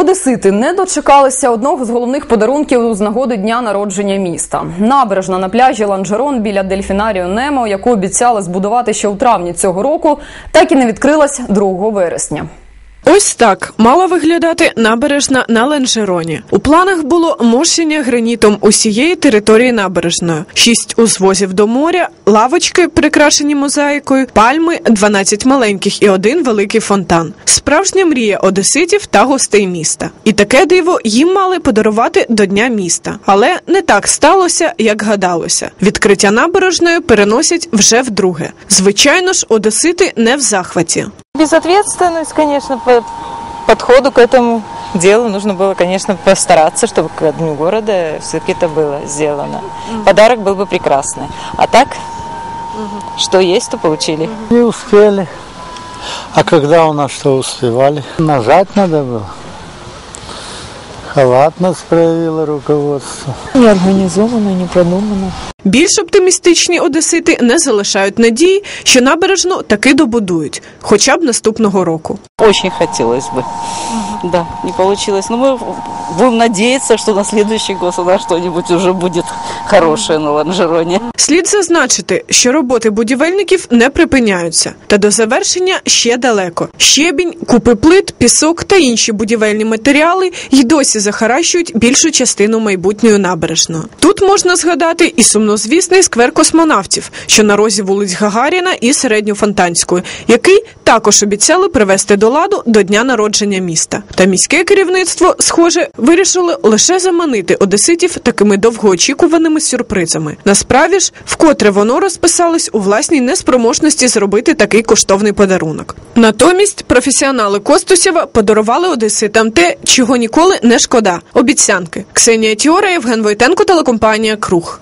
Одесити не дочекалися одного з головних подарунків з нагоди дня народження міста. Набережна на пляжі Ланжерон біля дельфінарію Немо, яку обіцяли збудувати ще у травні цього року, так і не відкрилась 2 вересня. Ось так мала виглядати набережна на Ленжероні. У планах було мощення гранітом усієї території набережної, шість узвозів до моря, лавочки, прикрашені мозаїкою, пальми, 12 маленьких і один великий фонтан. Справжня мрія одеситів та гостей міста. І таке диво їм мали подарувати до дня міста. Але не так сталося, як гадалося. Відкриття набережної переносять вже вдруге. Звичайно ж, одесити не в захваті. Безответственность, конечно, по подходу к этому делу нужно было, конечно, постараться, чтобы к дню города все-таки это было сделано. Подарок был бы прекрасный. А так, что есть, то получили. Не успели. А когда у нас что успевали? Нажать надо было. Халатность проявило руководство. Не організовано, не продумано. Більш оптимістичні одесити не залишають надії, що набережну таки добудують, хоча б наступного року. Очень хотілося б. Да, не получилось. Но мы будем надеяться, что на следующий год у нас что-нибудь уже будет хорошее на Ланжероне. Слід зазначити, що роботи будівельників не припиняються, та до завершення ще далеко. Щебінь, купи плит, пісок та інші будівельні матеріали й досі захаращують більшу частину майбутньої набережної. Тут можна згадати і сумнозвісний сквер космонавтів, що на розі вулиць Гагаріна і Середньофонтанської, який також обіцяли привести до ладу до дня народження міста. Та міське керівництво, схоже, вирішило лише заманити одеситів такими довгоочікуваними сюрпризами. Насправді ж, вкотре воно розписалось у власній неспроможності зробити такий коштовний подарунок. Натомість професіонали Костусєва подарували одеситам те, чого ніколи не шкода обіцянки. Ксенія Тіора, Євген Войтенко, телекомпанія Круг.